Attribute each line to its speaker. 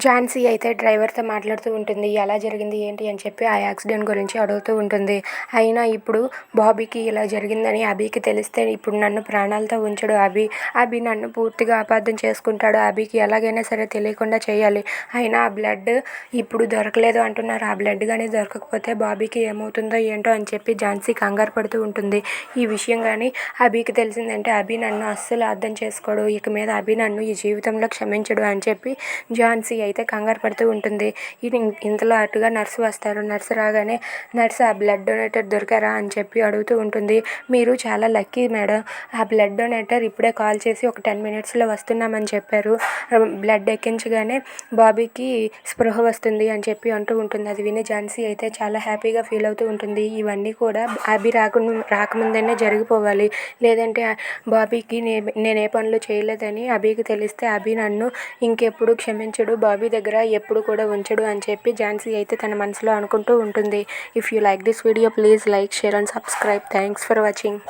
Speaker 1: ఝాన్సీ అయితే డ్రైవర్తో మాట్లాడుతూ ఉంటుంది ఎలా జరిగింది ఏంటి? అని చెప్పి ఆ యాక్సిడెంట్ గురించి అడుగుతూ ఉంటుంది. అయినా ఇప్పుడు బాబీకి ఇలా జరిగిందని అభికి తెలిస్తే ఇప్పుడు నన్ను ప్రాణాలతో ఉంచడు అభి. అభి నన్ను పూర్తిగా అపార్థం చేసుకుంటాడు. అభికి ఎలాగైనా సరే తెలియకుండా చేయాలి. అయినా ఆ బ్లడ్ ఇప్పుడు దొరకలేదు అంటున్నారు. ఆ బ్లడ్ కానీ దొరకకపోతే బాబీకి ఏమవుతుందో ఏంటో అని చెప్పి ఝాన్సీ కంగారు పడుతూ ఉంటుంది. ఈ విషయం కానీ అభికి తెలిసిందంటే అభి నన్ను అస్సలు అర్థం చేసుకోడు. ఇక మీద అభి నన్ను ఈ జీవితంలో క్షమించడు అని చెప్పి ఝాన్సీ అయితే కంగారు పడుతూ ఉంటుంది. ఇది ఇంతలో అటుగా నర్సు వస్తారు. నర్సు రాగానే నర్సు ఆ బ్లడ్ డొనేటర్ దొరికారా? అని చెప్పి అడుగుతూ ఉంటుంది. మీరు చాలా లక్కీ మేడం. ఆ బ్లడ్ డొనేటర్ ఇప్పుడే కాల్ చేసి ఒక టెన్ మినిట్స్లో వస్తున్నామని చెప్పారు. బ్లడ్ ఎక్కించగానే బాబీకి స్పృహ వస్తుంది అని చెప్పి అంటూ ఉంటుంది. అది విని ఝాన్సీ అయితే చాలా హ్యాపీగా ఫీల్ అవుతూ ఉంటుంది. ఇవన్నీ కూడా అభి రాకుండా రాకముందనే జరిగిపోవాలి. లేదంటే బాబీకి నే నేను ఏ పనులు చేయలేదని అభికి తెలిస్తే అభి నన్ను ఇంకెప్పుడు క్షమించడు బాబీ దగ్గర ఎప్పుడు కూడా ఉంచడు అని చెప్పి ఝాన్సీ అయితే తన మనసులో అనుకుంటూ ఉంటుంది. If you like this video please like share and subscribe thanks for watching